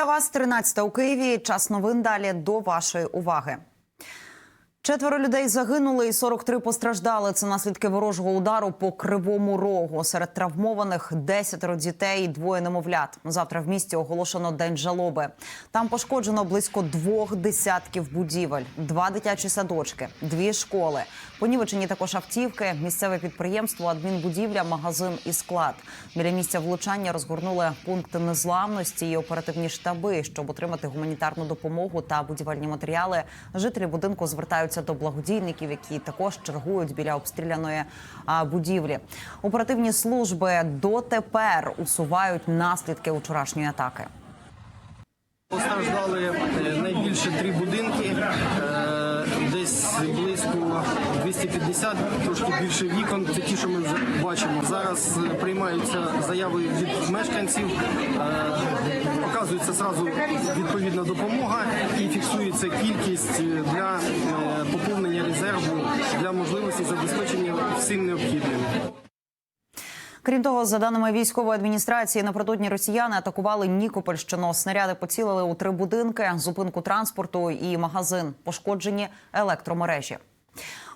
Вітаю вас, 13 у Києві. Час новин далі до вашої уваги. Четверо людей загинули і 43 постраждали. Це наслідки ворожого удару по кривому рогу. Серед травмованих десятеро дітей, і двоє немовлят. Завтра в місті оголошено день жалоби. Там пошкоджено близько двох десятків будівель, два дитячі садочки, дві школи. Понівечені також автівки, місцеве підприємство, адмінбудівля, магазин і склад. Біля місця влучання розгорнули пункти незламності і оперативні штаби, щоб отримати гуманітарну допомогу та будівельні матеріали. Жителі будинку звертаються до благодійників, які також чергують біля обстріляної будівлі. Оперативні служби дотепер усувають наслідки вчорашньої атаки. Постраждали е, найбільше три будинки, е, десь близько 250, трошки більше вікон. Це ті, що ми бачимо. Зараз е, приймаються заяви від мешканців, показується зразу відповідна допомога і фіксується кількість е, для е, поповнення резерву для можливості забезпечення всім необхідним. Крім того, за даними військової адміністрації, напередодні росіяни атакували Нікопольщину. Снаряди поцілили у три будинки, зупинку транспорту і магазин. Пошкоджені електромережі.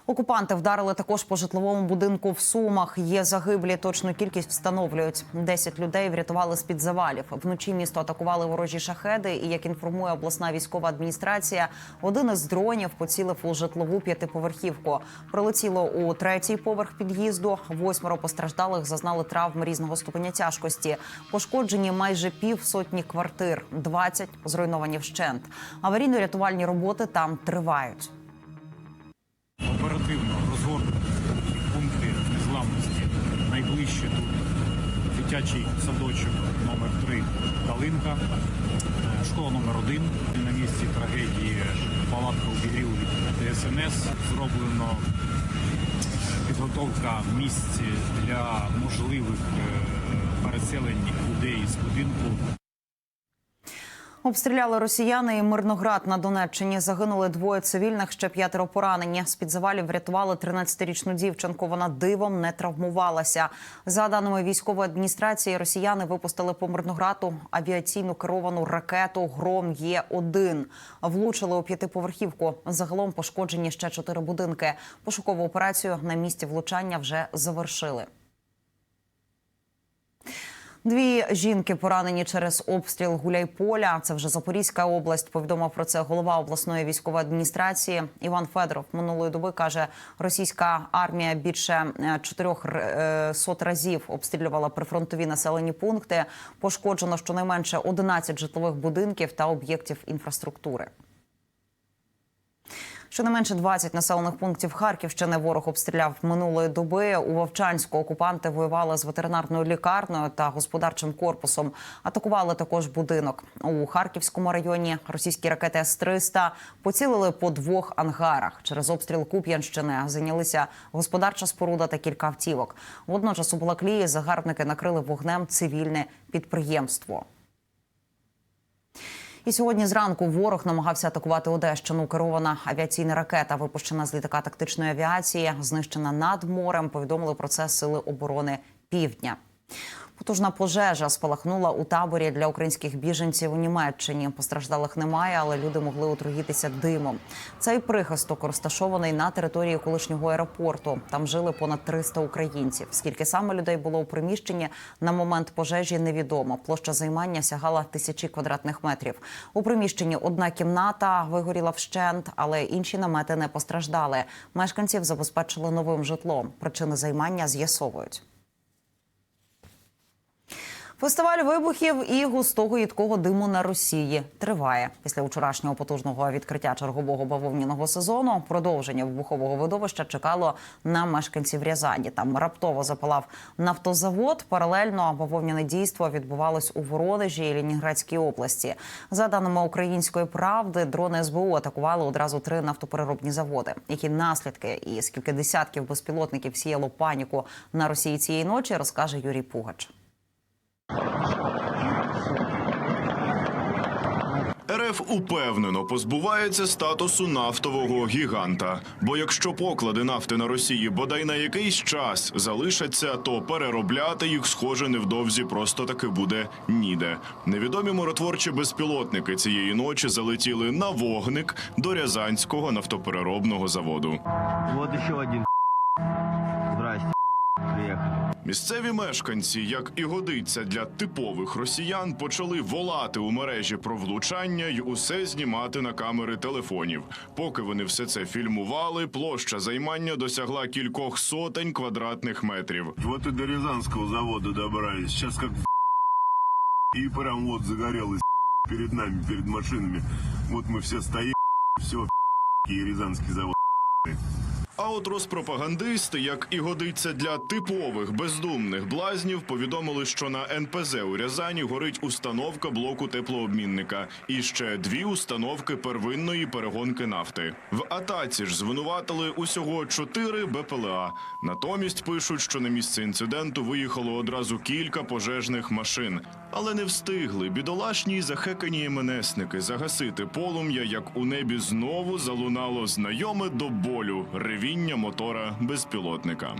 Окупанти вдарили також по житловому будинку в Сумах. Є загиблі. Точну кількість встановлюють. Десять людей врятували з під завалів. Вночі місто атакували ворожі шахеди. І як інформує обласна військова адміністрація, один із дронів поцілив у житлову п'ятиповерхівку. Прилетіло у третій поверх під'їзду. Восьмеро постраждалих зазнали травм різного ступеня тяжкості. Пошкоджені майже пів сотні квартир, 20 зруйновані вщент. Аварійно-рятувальні роботи там тривають. Дитячий садочок номер 3 Калинка, е, школа номер 1 На місці трагедії палатка обігрів від ДСНС. Зроблено е, підготовка місць для можливих е, переселень людей з будинку. Обстріляли росіяни і Мирноград на Донеччині. Загинули двоє цивільних, ще п'ятеро поранені. З під завалів врятували 13-річну дівчинку. Вона дивом не травмувалася. За даними військової адміністрації, росіяни випустили по Мирнограду авіаційну керовану ракету Гром Є 1 Влучили у п'ятиповерхівку. Загалом пошкоджені ще чотири будинки. Пошукову операцію на місці влучання вже завершили. Дві жінки поранені через обстріл Гуляйполя. Це вже Запорізька область. Повідомив про це голова обласної військової адміністрації Іван Федоров. Минулої доби каже, російська армія більше е, чотирьох е, сот разів обстрілювала прифронтові населені пункти. Пошкоджено щонайменше 11 житлових будинків та об'єктів інфраструктури. Щонайменше 20 населених пунктів Харківщини ворог обстріляв минулої доби. У Вовчанську окупанти воювали з ветеринарною лікарнею та господарчим корпусом. Атакували також будинок у Харківському районі. Російські ракети С-300 поцілили по двох ангарах. Через обстріл Куп'янщини зайнялися господарча споруда та кілька автівок. Водночас у Балаклії загарбники накрили вогнем цивільне підприємство. І сьогодні зранку ворог намагався атакувати Одещину. Керована авіаційна ракета, випущена з літака тактичної авіації, знищена над морем. Повідомили про це сили оборони Півдня. Потужна пожежа спалахнула у таборі для українських біженців у Німеччині. Постраждалих немає, але люди могли отруїтися димом. Цей прихисток розташований на території колишнього аеропорту. Там жили понад 300 українців. Скільки саме людей було у приміщенні на момент пожежі, невідомо. Площа займання сягала тисячі квадратних метрів. У приміщенні одна кімната вигоріла вщент, але інші намети не постраждали. Мешканців забезпечили новим житлом. Причини займання з'ясовують. Фестиваль вибухів і густого їдкого диму на Росії триває після вчорашнього потужного відкриття чергового бавовняного сезону. Продовження вибухового видовища чекало на мешканців Рязані. Там раптово запалав нафтозавод. Паралельно бавовняне дійство відбувалось у Воронежі і Лініградській області. За даними української правди, дрони СБУ атакували одразу три нафтопереробні заводи. Які наслідки і скільки десятків безпілотників сіяло паніку на Росії цієї ночі, розкаже Юрій Пугач. РФ упевнено позбувається статусу нафтового гіганта. Бо якщо поклади нафти на Росії бодай на якийсь час залишаться, то переробляти їх схоже невдовзі просто таки буде ніде. Невідомі миротворчі безпілотники цієї ночі залетіли на вогник до Рязанського нафтопереробного заводу. Вот еще один. Місцеві мешканці, як і годиться для типових росіян, почали волати у мережі про влучання й усе знімати на камери телефонів. Поки вони все це фільмували, площа займання досягла кількох сотень квадратних метрів. Вот и до Рязанского завода добрались. Как в и прям вот загорелось перед нами, перед машинами. Вот мы все стоим, все и Рязанский завод. А от розпропагандисти, як і годиться для типових бездумних блазнів, повідомили, що на НПЗ у Рязані горить установка блоку теплообмінника і ще дві установки первинної перегонки нафти. В атаці ж звинуватили усього чотири БПЛА. Натомість пишуть, що на місце інциденту виїхало одразу кілька пожежних машин, але не встигли бідолашні захекані МНСники загасити полум'я, як у небі знову залунало знайоме до болю ревіння мотора безпілотника.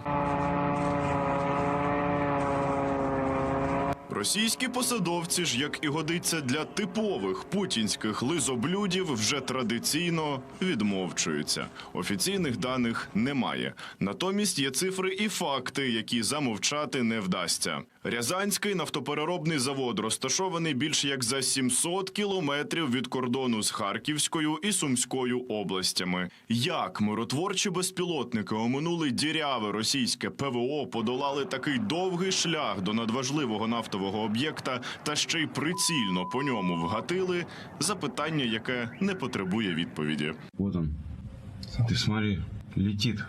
Російські посадовці ж, як і годиться для типових путінських лизоблюдів, вже традиційно відмовчуються. Офіційних даних немає. Натомість є цифри і факти, які замовчати не вдасться. Рязанський нафтопереробний завод розташований більш як за 700 кілометрів від кордону з Харківською і Сумською областями. Як миротворчі безпілотники оминули діряве російське ПВО, подолали такий довгий шлях до надважливого нафтового об'єкта та ще й прицільно по ньому вгатили? Запитання, яке не потребує відповіді. Вот он. Ты смотри, летит.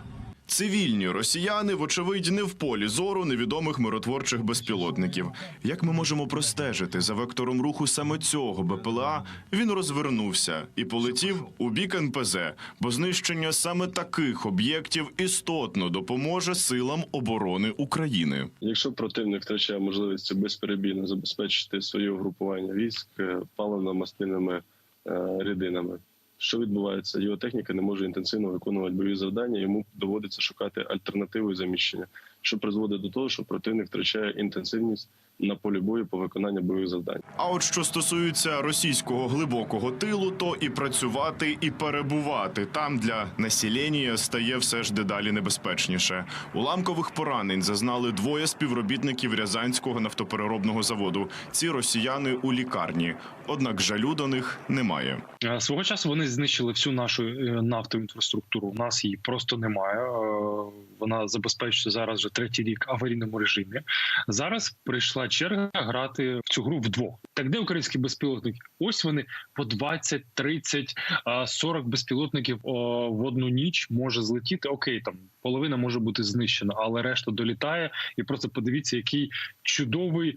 Цивільні росіяни, вочевидь, не в полі зору невідомих миротворчих безпілотників. Як ми можемо простежити за вектором руху саме цього БПЛА, він розвернувся і полетів у бік НПЗ, бо знищення саме таких об'єктів істотно допоможе силам оборони України. Якщо противник втрачає можливість безперебійно забезпечити своє угрупування військ е, паливно-мастильними е, рідинами, що відбувається? Його техніка не може інтенсивно виконувати бойові завдання, йому доводиться шукати альтернативу і заміщення, що призводить до того, що противник втрачає інтенсивність на полі бою по виконанню бойових завдань. А от що стосується російського глибокого тилу, то і працювати, і перебувати там для населення стає все ж дедалі небезпечніше. Уламкових поранень зазнали двоє співробітників Рязанського нафтопереробного заводу. Ці росіяни у лікарні. Однак жалю до них немає. Е, Свого часу вони знищили всю нашу е, нафтову інфраструктуру. У нас її просто немає. Е, Вона забезпечується зараз вже третій рік аварійному режимі. Зараз прийшла черга грати в цю гру вдвох. Так де українські безпілотники? Ось вони по 20, 30, а, 40 безпілотників в одну ніч може злетіти. Окей, там половина може бути знищена, але решта долітає. І просто подивіться, який чудовий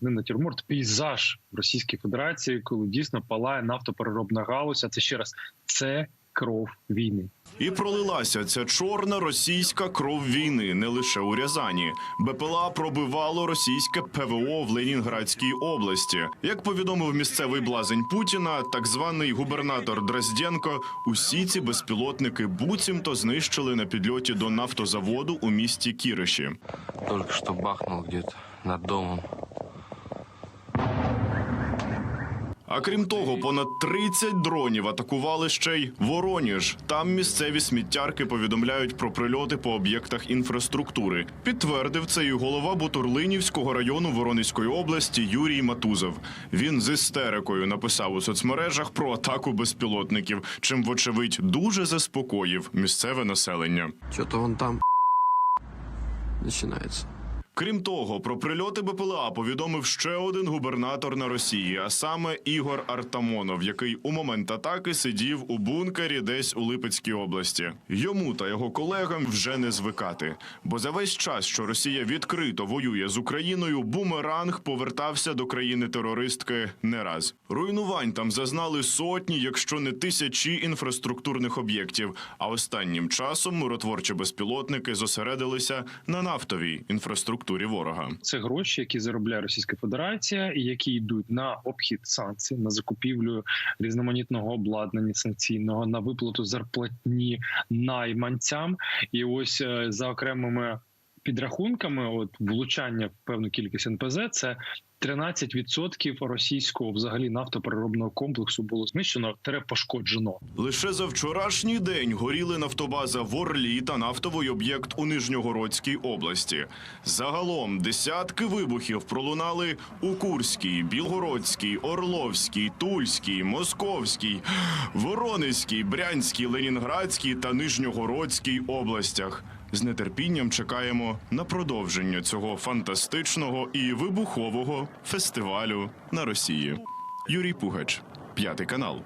не натюрморт, пейзаж Російській Федерації, коли дійсно палає нафтопереробна галузь. А це ще раз це кров війни. І пролилася ця чорна російська кров війни не лише у Рязані. БПЛА пробивало російське ПВО в Ленінградській області. Як повідомив місцевий блазень Путіна, так званий губернатор Дрозденко, усі ці безпілотники буцімто знищили на підльоті до нафтозаводу у місті Кіриші. Только что бахнул где-то над домом. А крім того, понад 30 дронів атакували ще й Вороніж. Там місцеві сміттярки повідомляють про прильоти по об'єктах інфраструктури. Підтвердив це і голова Бутурлинівського району Воронезької області Юрій Матузов. Він з істерикою написав у соцмережах про атаку безпілотників, чим, вочевидь, дуже заспокоїв місцеве населення. Что-то вон там начинается. Крім того, про прильоти БПЛА повідомив ще один губернатор на Росії, а саме Ігор Артамонов, який у момент атаки сидів у бункері десь у Липецькій області. Йому та його колегам вже не звикати. Бо за весь час, що Росія відкрито воює з Україною, бумеранг повертався до країни терористки не раз. Руйнувань там зазнали сотні, якщо не тисячі інфраструктурних об'єктів. А останнім часом миротворчі безпілотники зосередилися на нафтовій інфраструктурі. Інфраструктурі ворога. Це гроші, які заробляє Російська Федерація, і які йдуть на обхід санкцій, на закупівлю різноманітного обладнання санкційного, на виплату зарплатні найманцям. І ось е, за окремими підрахунками, от влучання в певну кількість НПЗ, це 13% російського взагалі нафтопереробного комплексу було знищено тере пошкоджено. Лише за вчорашній день горіли нафтобаза в Орлі та нафтовий об'єкт у Нижньогородській області. Загалом десятки вибухів пролунали у Курській, Білгородській, Орловській, Тульській, Московській, Воронезькій, Брянській, Ленінградській та Нижньогородській областях. З нетерпінням чекаємо на продовження цього фантастичного і вибухового фестивалю на Росії. Юрій Пугач, п'ятий канал.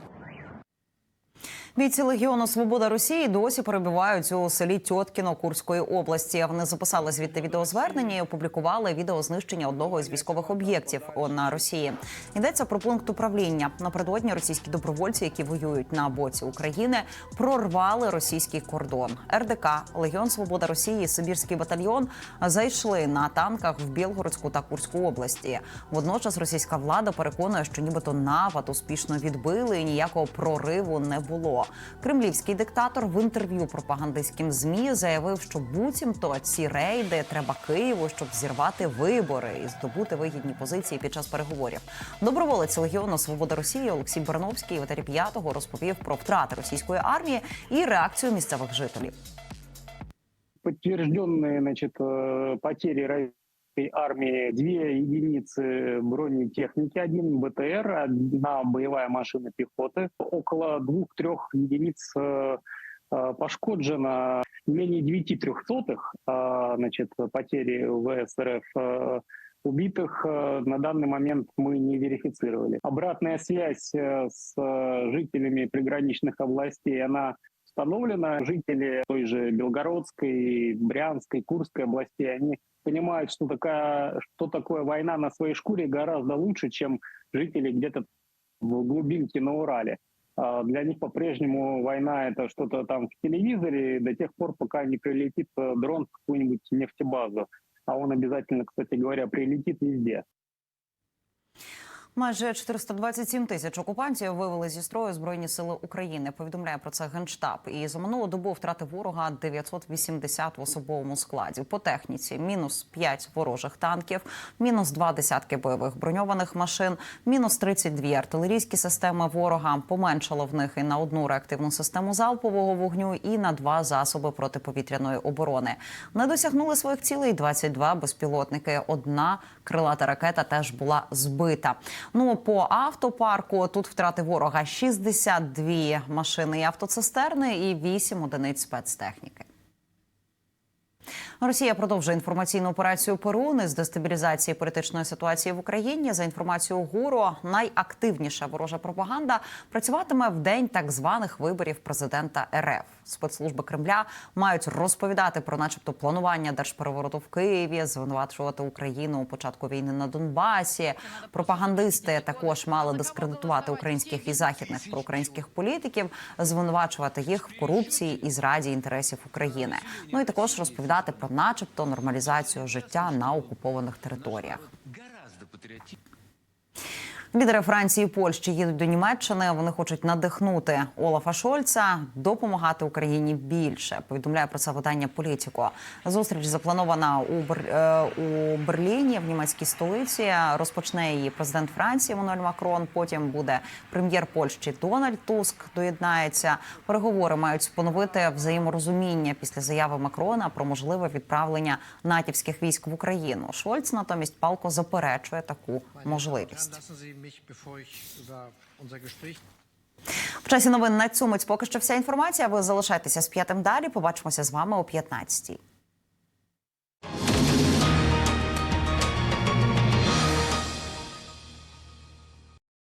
Бійці Легіону Свобода Росії досі перебувають у селі Тьоткіно Курської області. Вони записали звідти відеозвернення і опублікували відео знищення одного із військових об'єктів на Росії. Йдеться про пункт управління. Напередодні російські добровольці, які воюють на боці України, прорвали російський кордон. РДК Легіон Свобода Росії, Сибірський батальйон зайшли на танках в Білгородську та Курську області. Водночас російська влада переконує, що нібито напад успішно відбили і ніякого прориву не було. Кремлівський диктатор в інтерв'ю пропагандистським змі заявив, що буцімто ці рейди треба Києву, щоб зірвати вибори і здобути вигідні позиції під час переговорів. Доброволець Легіону Свобода Росії Олексій Барановський в етері п'ятого розповів про втрати російської армії і реакцію місцевих жителів. подтвержденные значит, э, потери российской армии две единицы бронетехники, один БТР, одна боевая машина пехоты, около двух-трех единиц э, э, пошкоджено менее девяти трехсотых э, значит, потери ВСРФ э, Убитых на данный момент мы не верифицировали. Обратная связь с жителями приграничных областей, она установлена. Жители той же Белгородской, Брянской, Курской областей, они понимают, что, такая, что такое война на своей шкуре гораздо лучше, чем жители где-то в глубинке на Урале. А Для них по-прежнему война это что-то там в телевизоре до тех пор, пока не прилетит э, дрон в какую-нибудь нефтебазу. А он обязательно, кстати говоря, прилетит везде. Майже 427 тисяч окупантів вивели зі строю збройні сили України. Повідомляє про це генштаб. І за минулу добу втрати ворога 980 в особовому складі. По техніці мінус 5 ворожих танків, мінус 2 десятки бойових броньованих машин, мінус 32 артилерійські системи ворога. Поменшало в них і на одну реактивну систему залпового вогню, і на два засоби протиповітряної оборони. Не досягнули своїх цілей 22 безпілотники. Одна крилата ракета теж була збита. Ну по автопарку тут втрати ворога 62 машини і автоцистерни і 8 одиниць спецтехніки. Росія продовжує інформаційну операцію Перуни з дестабілізації політичної ситуації в Україні. За інформацією ГУРу, найактивніша ворожа пропаганда працюватиме в день так званих виборів президента РФ. Спецслужби Кремля мають розповідати про, начебто, планування держперевороту в Києві, звинувачувати Україну у початку війни на Донбасі. Пропагандисти також мали дискредитувати українських і західних проукраїнських політиків, звинувачувати їх в корупції і зраді інтересів України. Ну і також розповідати про, начебто, нормалізацію життя на окупованих територіях. Лідери Франції і Польщі їдуть до Німеччини. Вони хочуть надихнути Олафа Шольца допомагати Україні більше. Повідомляє про це видання Політіко. Зустріч запланована у Бер... е, у Берліні в німецькій столиці. Розпочне її президент Франції Еммануель Макрон. Потім буде прем'єр Польщі Дональд Туск. Доєднається. Переговори мають поновити взаєморозуміння після заяви Макрона про можливе відправлення натівських військ в Україну. Шольц натомість палко заперечує таку можливість. В часі новин на цю мить поки що вся інформація. Ви залишайтеся з п'ятим далі. Побачимося з вами о 15-й.